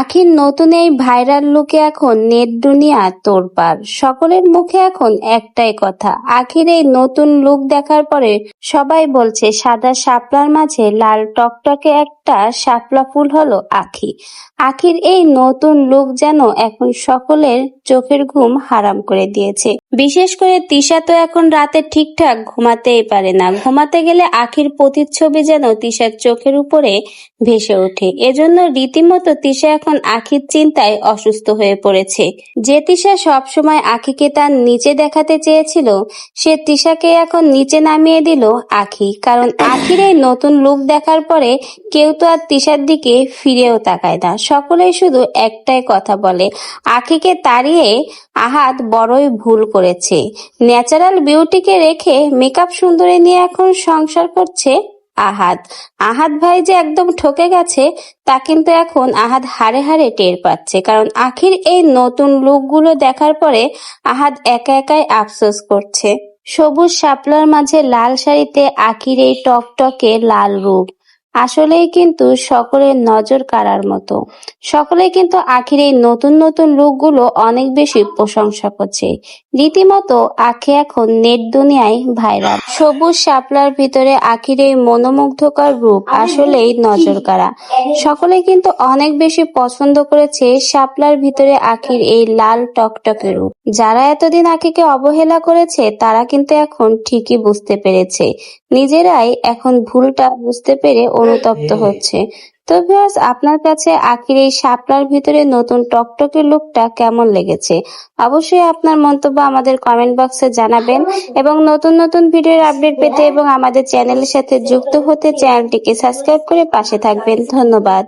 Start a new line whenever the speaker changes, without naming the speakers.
আখির নতুন এই ভাইরাল লুকে এখন নেট দুনিয়া তোড়পাড়। সকলের মুখে এখন একটাই কথা, আখির এই নতুন লুক দেখার পরে সবাই বলছে, সাদা শাপলার মাঝে লাল টকটকে একটা শাপলা ফুল হলো আখি। আখির এই নতুন লুক যেন এখন সকলের চোখের ঘুম হারাম করে দিয়েছে। বিশেষ করে তিশা তো এখন রাতে ঠিকঠাক ঘুমাতেই পারে না। ঘুমাতে গেলে আখির প্রতিচ্ছবি যেন তিশার চোখের উপরে ভেসে ওঠে। এজন্য রীতিমতো তিশা আখির চিন্তায় অসুস্থ হয়ে পড়েছে। যে তিশা সবসময় আখিকে তার নিচে দেখাতে চেয়েছিল, সে তিশাকে এখন নিচে নামিয়ে দিল আখি। কারণ আখির এই নতুন লুক দেখার পরে কেউ তো আর তিশার দিকে ফিরেও তাকায় না। সকলেই শুধু একটাই কথা বলে, আখিকে তাড়িয়ে আহাত বড়ই ভুল করেছে। ন্যাচারাল বিউটিকে রেখে মেকআপ সুন্দরী নিয়ে এখন সংসার করছে আহাদ। আহাদ ভাই যে একদম ঠকে গেছে, তা কিন্তু এখন আহাদ হারে হারে টের পাচ্ছে। কারণ আখির এই নতুন লুকগুলো দেখার পরে আহাদ একা একাই আফসোস করছে। সবুজ শাপলার মাঝে লাল শাড়িতে আখির এই টকটকে লাল রূপ। আসলেই কিন্তু সকলের নজর কাড়ার মতো। সকলেই কিন্তু আখির এই নতুন নতুন লুকগুলো অনেক বেশি প্রশংসা করছে। রীতিমতো আখি এখন নেট দুনিয়ায় ভাইরাল। সবুজ শাপলার ভিতরে আখির এই মনোমুগ্ধকর রূপ আসলেই নজর কাড়া সকলে কিন্তু অনেক বেশি পছন্দ করেছে শাপলার ভিতরে আখির এই লাল টকটকে রূপ। যারা এতদিন আখিকে অবহেলা করেছে তারা কিন্তু এখন ঠিকই বুঝতে পেরেছে। নিজেরাই এখন ভুলটা বুঝতে পেরে অনুতপ্ত হচ্ছে। তো ভিউয়ার্স আপনার কাছে আখির এই শাপলার ভিতরে নতুন টকটকে লুকটা কেমন লেগেছে? অবশ্যই আপনার মন্তব্য আমাদের কমেন্ট বক্সে জানাবেন এবং নতুন নতুন ভিডিওর আপডেট পেতে এবং আমাদের চ্যানেলের সাথে যুক্ত হতে চ্যানেলটিকে সাবস্ক্রাইব করে পাশে থাকবেন। ধন্যবাদ।